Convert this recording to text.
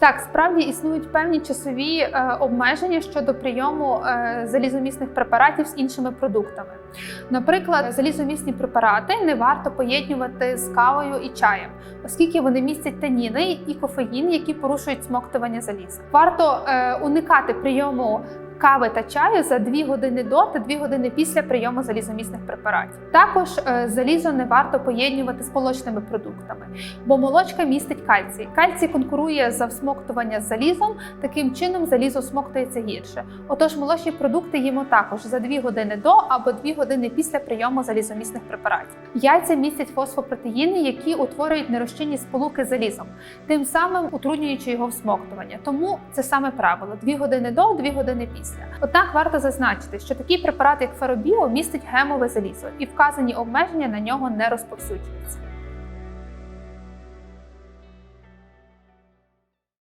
Так, справді існують певні часові е, обмеження щодо прийому е, залізомісних препаратів з іншими продуктами. Наприклад, залізомісні препарати не варто поєднувати з кавою і чаєм, оскільки вони містять таніни і кофеїн, які порушують смоктування заліза. Варто е, уникати прийому. Кави та чаю за 2 години до та 2 години після прийому залізомісних препаратів. Також е, залізо не варто поєднувати з молочними продуктами, бо молочка містить кальцій. Кальцій конкурує за всмоктування з залізом, таким чином залізо смоктується гірше. Отож, молочні продукти їмо також за 2 години до або 2 години після прийому залізомісних препаратів. Яйця містять фосфопротеїни, які утворюють нерозчинні сполуки з залізом, тим самим утруднюючи його всмоктування. Тому це саме правило: 2 години до, 2 години після. Однак варто зазначити, що такий препарат, як феробіо, містить гемове залізо, і вказані обмеження на нього не розповсюджуються.